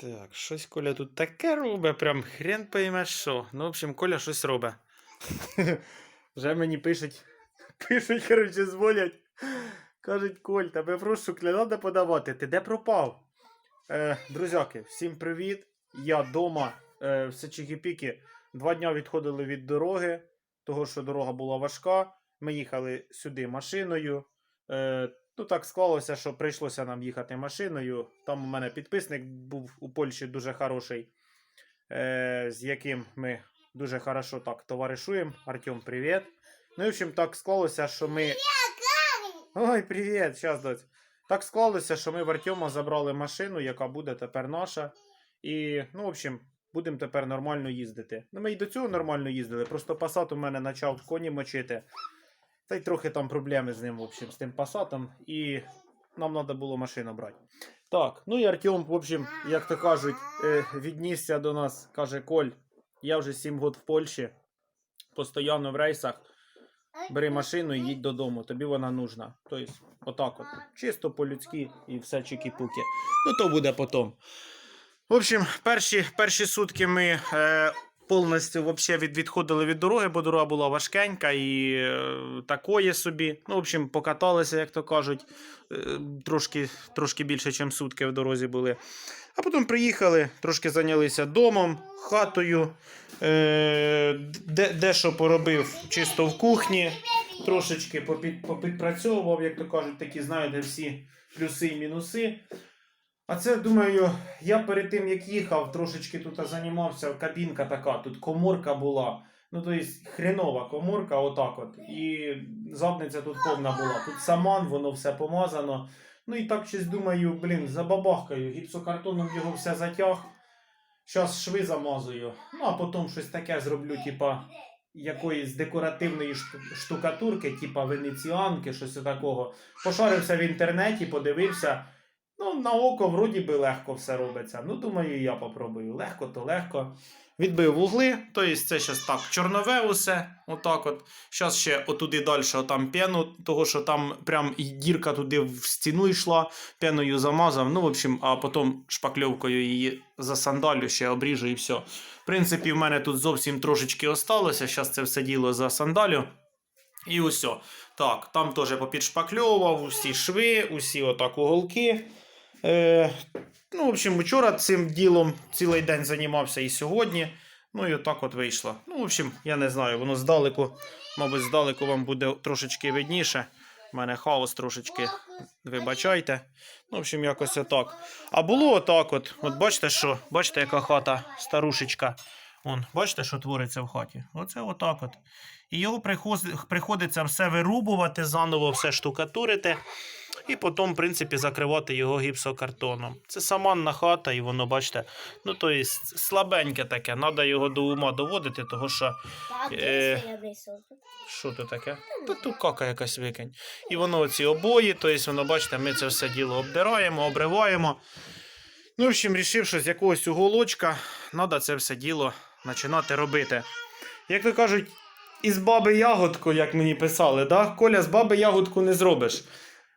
Так, щось Коля тут таке робить, прям хрен пойме що. Ну, в общем, Коля щось робить. Вже мені пишуть, пишуть, коротше, дзвонять. Кажуть, Коль, тебе прошу, треба подавати. Ти де пропав? Е, друзяки, всім привіт. Я вдома е, в Сечігіпікі. Два дня відходили від дороги, того що дорога була важка. Ми їхали сюди машиною. Е, ну так склалося, що прийшлося нам їхати машиною. Там у мене підписник був у Польщі дуже хороший, е, з яким ми дуже хорошо так товаришуємо. Артем, привіт. Ну, і, в общем, так склалося, що ми. Ой, привіт, щас, доць. Так склалося, що ми в Артема забрали машину, яка буде тепер наша. І, ну, в общем, будемо тепер нормально їздити. Ну, ми і до цього нормально їздили, просто Passat у мене почав коні мочити. Та й трохи там проблеми з ним, в общем, з тим Passatом. І нам треба було машину брати. Так, ну і Артем, в общем, як то кажуть, е, віднісся до нас, каже Коль, я вже 7 років в Польщі, постійно в рейсах. Бери машину і їдь додому, тобі вона нужна. Тобто, отак от. Чисто по-людськи і все чики-пуки. Ну, то буде потім. В общем, перші, перші сутки ми е, повністю вообще від, відходили від дороги, бо дорога була важкенька і е, такої собі. Ну, в общем, покаталися, як то кажуть, е, трошки, трошки більше, ніж сутки в дорозі були. А потім приїхали, трошки зайнялися домом, хатою, е, де, дещо поробив чисто в кухні, трошечки попід, попідпрацьовував, як то кажуть, такі, знаєте, всі плюси і мінуси. А це, думаю, я перед тим, як їхав, трошечки тут займався, кабінка така, тут коморка була. Ну, то есть хренова коморка, отак от. І задниця тут повна була. Тут саман, воно все помазано. Ну і так щось думаю, блін, забабахкаю, гіпсокартоном його все затяг. Щас шви замазую. Ну, а потім щось таке зроблю, типа якоїсь декоративної штукатурки, типа венеціанки, щось такого. Пошарився в інтернеті, подивився. Ну, на око вроді би легко все робиться. Ну, думаю, я попробую. Легко то легко. Відбив вугли, тобто це зараз так, чорнове усе, отак от. Зараз ще отуди далі, отам пену, того що там прям дірка туди в стіну йшла, пеною замазав. Ну, в общем, а потім шпакльовкою її засандалю, ще обріжу і все. В принципі, в мене тут зовсім трошечки осталося. Зараз це все діло засандалю. І усе. Так, там теж попідшпакльовував, усі шви, усі отак уголки. Е, ну, в общем, вчора цим ділом цілий день займався і сьогодні. Ну і отак от вийшло. Ну, в общем, я не знаю, воно здалеку, мабуть, здалеку вам буде трошечки видніше. У мене хаос трошечки, вибачайте. Ну, в общем, якось отак. А було отак от. От бачите, що? Бачите, яка хата старушечка. Вон, бачите, що твориться в хаті? Оце отак от. І його приходиться все вирубувати, заново все штукатурити. І потім, в принципі, закривати його гіпсокартоном. Це саманна хата, і воно, бачите, ну то є слабеньке таке. Треба його до ума доводити, того що. Е, Що це таке? Та тут кака якась викинь. І воно ці обої, то є воно, бачите, ми це все діло обдираємо, обриваємо. Ну, в общем, рішив, що з якогось уголочка треба це все діло починати робити. Як то кажуть, із баби ягодку, як мені писали, да? Коля, з баби ягодку не зробиш.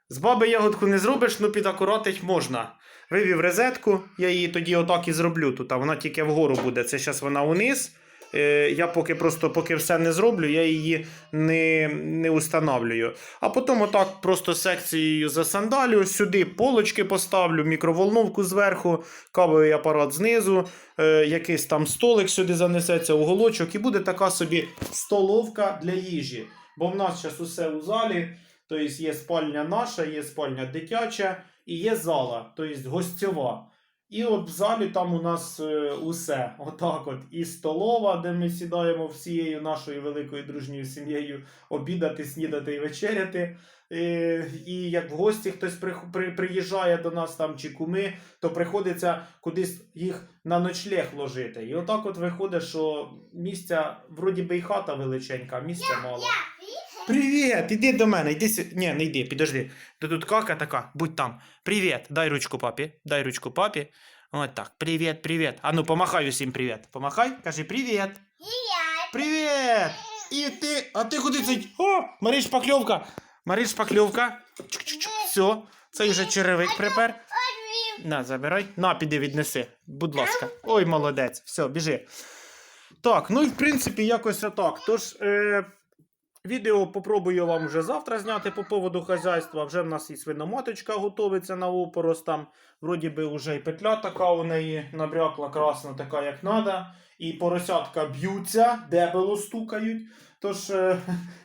З баби ягодку не зробиш, ну підакуратить можна. Вивів розетку, я її тоді отак і зроблю тут, а вона тільки вгору буде. Це зараз вона униз. Е, я поки просто поки все не зроблю, я її не, не установлюю. А потім отак просто секцією засандалю, сюди полочки поставлю, мікроволновку зверху, кавовий апарат знизу, е, якийсь там столик сюди занесеться, уголочок, і буде така собі столовка для їжі. Бо в нас зараз усе у залі. Тобто є спальня наша, є спальня дитяча і є зала, тобто гостьова. І от в залі там у нас е, усе. Отак от. І столова, де ми сідаємо всією нашою великою дружньою сім'єю обідати, снідати і вечеряти. Е, і як в гості хтось при, при, приїжджає до нас там чи куми, то приходиться кудись їх на ночлег ложити. І отак от виходить, що місця, вроді би і хата величенька, а місця мало. Привіт, іди до мене, іди сюди. Ні, не йди, підожди. Ти тут кака така, будь там. Привіт, дай ручку папі, дай ручку папі. От так, привіт, привіт. А ну, помахай усім привіт. Помахай, кажи привіт. Привіт! І ти, а ти куди це? О, Мариш Шпакльовка. Мариш Шпакльовка. Все, це вже черевик припер. На, забирай. На, піди віднеси. Будь ласка. Ой, молодець. Все, біжи. Так, ну і в принципі, якось отак. Тож, е, відео попробую вам вже завтра зняти по поводу хазяйства. Вже в нас і свиноматочка готовиться на опорос. Там, вроді би, вже і петля така у неї набрякла красна, така як треба. І поросятка б'ються, дебело стукають. Тож е,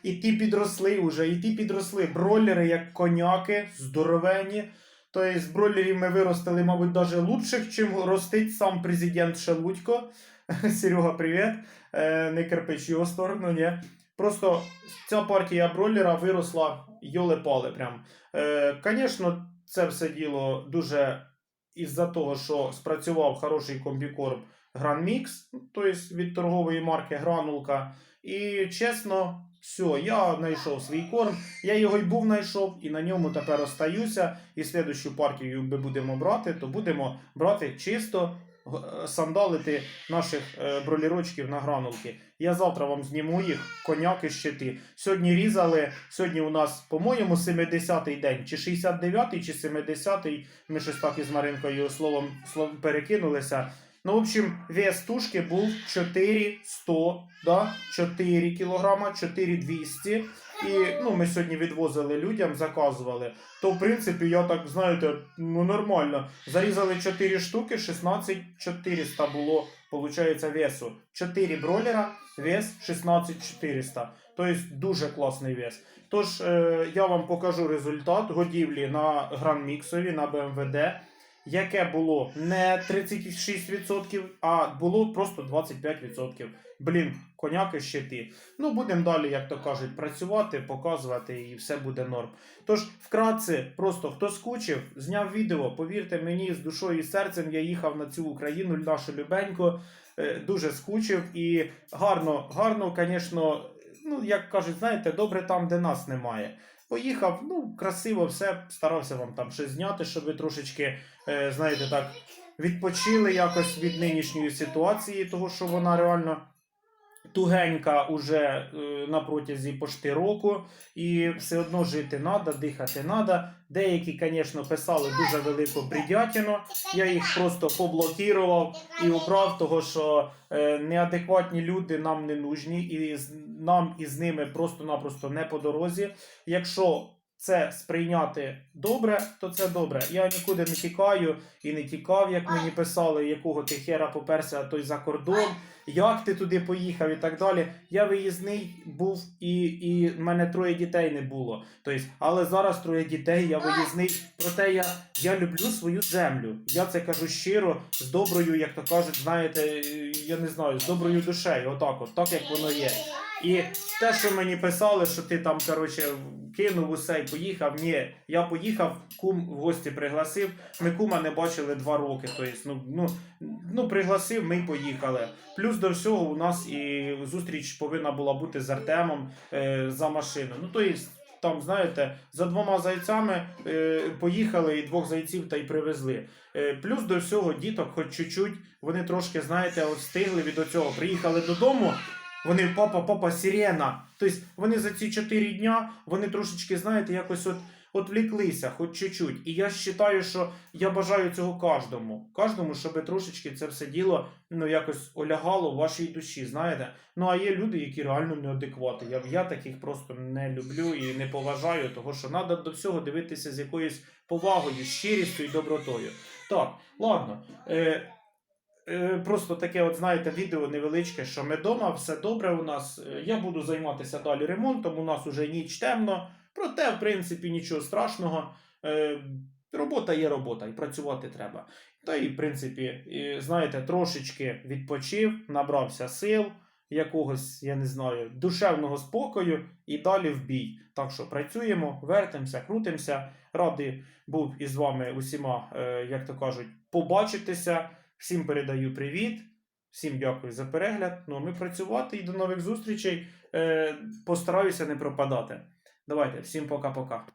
і ті підросли вже, і ті підросли. Бройлери, як коняки, здоровенні. Тобто з бройлерів ми виростили, мабуть, навіть лучших, чим ростить сам президент Шелудько. Серега, привіт. Е, не кирпич його сторону, ні. Просто ця партія бройлера виросла йоле-пале прям. Е, Звісно, це все діло дуже із-за того, що спрацював хороший комбікорм Grand Mix, тобто від торгової марки Гранулка. І чесно, все, я знайшов свій корм. Я його й був знайшов, і на ньому тепер остаюся. І слідущу партію ми будемо брати, то будемо брати чисто сандалити наших е, бролірочків на гранулки. Я завтра вам зніму їх, коняки, щити. Сьогодні різали. Сьогодні у нас, по-моєму, 70-й день, чи 69-й, чи 70-й. Ми щось так із Маринкою словом, словом перекинулися. Ну, в общем, вес тушки був 4100, да? 4 кілограма, 4200. І ну, ми сьогодні відвозили людям, заказували. То, в принципі, я так, знаєте, ну нормально. Зарізали 4 штуки, 16400 було, виходить, весу. 4 бройлера, вес 16400. Тобто дуже класний вес. Тож, е, я вам покажу результат годівлі на Гранміксові, на БМВД яке було не 36%, а було просто 25%. Блін, коняки щити. Ну, будемо далі, як то кажуть, працювати, показувати і все буде норм. Тож, вкратце, просто хто скучив, зняв відео, повірте мені, з душою і серцем я їхав на цю Україну, нашу любеньку, е, дуже скучив і гарно, гарно, звісно, ну, як кажуть, знаєте, добре там, де нас немає. Поїхав, ну, красиво все, старався вам там щось зняти, щоб ви трошечки, е, знаєте, так, відпочили якось від нинішньої ситуації, того що вона реально тугенька уже е, на протязі пошти року, і все одно жити треба, дихати треба. Деякі, звісно, писали дуже велику бредятину. Я їх просто поблокував і убрав, того що е, неадекватні люди нам не нужні, і нам із ними просто-напросто не по дорозі. Якщо це сприйняти добре, то це добре. Я нікуди не тікаю і не тікав, як мені писали, якого ти хера поперся той за кордон, як ти туди поїхав і так далі. Я виїзний був і, і в мене троє дітей не було. Тобто, але зараз троє дітей, я виїзний. Проте я, я люблю свою землю. Я це кажу щиро, з доброю, як то кажуть, знаєте, я не знаю, з доброю душею. Отак, от, так як воно є. І те, що мені писали, що ти там, коротше, кинув усе і поїхав. Ні, я поїхав, кум в гості пригласив. Ми кума не бачили два роки. Тобто, ну, ну, ну пригласив, ми поїхали. Плюс до всього у нас і зустріч повинна була бути з Артемом е, за машину. Ну, тобто, там, знаєте, за двома зайцями е, поїхали і двох зайців та й привезли. Е, плюс до всього діток, хоч чуть-чуть, вони трошки, знаєте, от встигли від оцього. Приїхали додому. Вони папа, папа, сирена. Тобто вони за ці 4 дня вони трошечки, знаєте, якось от, от вліклися, хоч чуть-чуть. І я вважаю, що я бажаю цього кожному. Кожному, щоб трошечки це все діло ну, якось олягало в вашій душі, знаєте. Ну а є люди, які реально неадеквати. Я, я таких просто не люблю і не поважаю, того що треба до всього дивитися з якоюсь повагою, щирістю і добротою. Так, ладно. Е, Е, Просто таке, от знаєте, відео невеличке, що ми вдома, все добре у нас. Е, Я буду займатися далі ремонтом. У нас уже ніч темно. Проте, в принципі, нічого страшного. Е, Робота є робота, і працювати треба. Та і, в принципі, знаєте, трошечки відпочив, набрався сил, якогось, я не знаю, душевного спокою і далі в бій. Так що працюємо, вертимося, крутимося. Радий був із вами усіма, е, як то кажуть, побачитися. Всім передаю привіт, всім дякую за перегляд. Ну а ми працювати і до нових зустрічей. Е, постараюся не пропадати. Давайте, всім пока-пока.